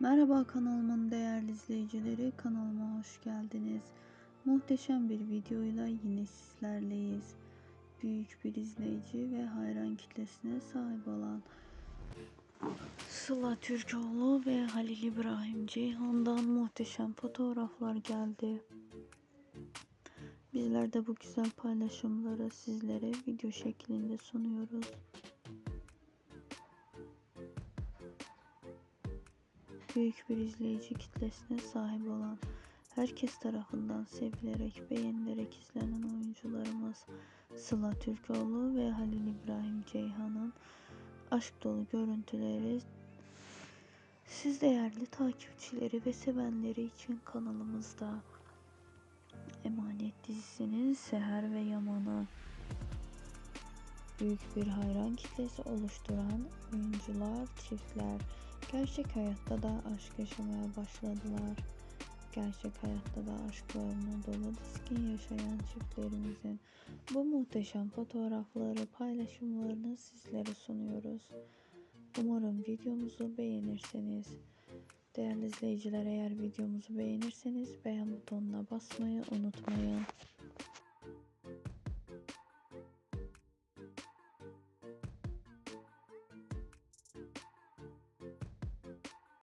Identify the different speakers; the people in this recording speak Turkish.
Speaker 1: Merhaba kanalımın değerli izleyicileri, kanalıma hoş geldiniz. Muhteşem bir videoyla yine sizlerleyiz. Büyük bir izleyici ve hayran kitlesine sahip olan Sıla Türkoğlu ve Halil İbrahim Ceyhan'dan muhteşem fotoğraflar geldi. Bizler de bu güzel paylaşımları sizlere video şeklinde sunuyoruz. Büyük bir izleyici kitlesine sahip olan, herkes tarafından sevilerek, beğenilerek izlenen oyuncularımız Sıla Türkoğlu ve Halil İbrahim Ceyhan'ın aşk dolu görüntüleri. Siz değerli takipçileri ve sevenleri için kanalımızda Emanet dizisinin Seher ve Yaman'ı büyük bir hayran kitlesi oluşturan oyuncular, çiftler gerçek hayatta da aşk yaşamaya başladılar. Gerçek hayatta da aşklarını dolu diskin yaşayan çiftlerimizin bu muhteşem fotoğrafları, paylaşımlarını sizlere sunuyoruz. Umarım videomuzu beğenirseniz. Değerli izleyiciler eğer videomuzu beğenirseniz beğen butonuna basmayı unutmayın.